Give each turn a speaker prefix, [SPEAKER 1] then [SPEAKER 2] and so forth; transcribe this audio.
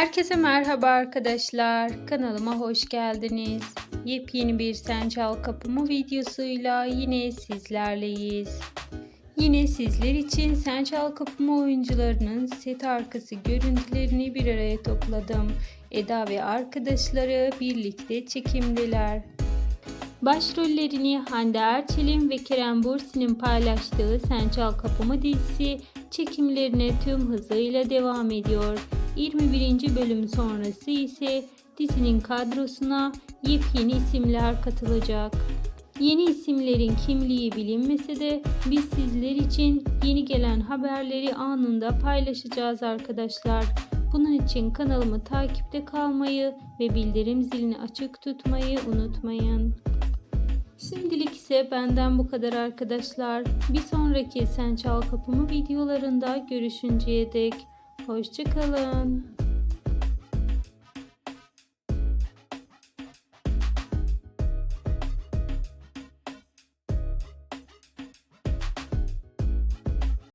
[SPEAKER 1] Herkese merhaba arkadaşlar. Kanalıma hoş geldiniz. Yepyeni bir Sen Çal Kapımı videosuyla yine sizlerleyiz. Yine sizler için Sen Çal Kapımı oyuncularının set arkası görüntülerini bir araya topladım. Eda ve arkadaşları birlikte çekimdeler. Başrollerini Hande Erçel'in ve Kerem Bürsin'in paylaştığı Sen Çal Kapımı dizisi çekimlerine tüm hızıyla devam ediyor. 21. bölüm sonrası ise dizinin kadrosuna yepyeni isimler katılacak. Yeni isimlerin kimliği bilinmese de biz sizler için yeni gelen haberleri anında paylaşacağız arkadaşlar. Bunun için kanalımı takipte kalmayı ve bildirim zilini açık tutmayı unutmayın. Şimdilik ise benden bu kadar arkadaşlar. Bir sonraki Sen Çal Kapımı videolarında görüşünceye dek hoşçakalın.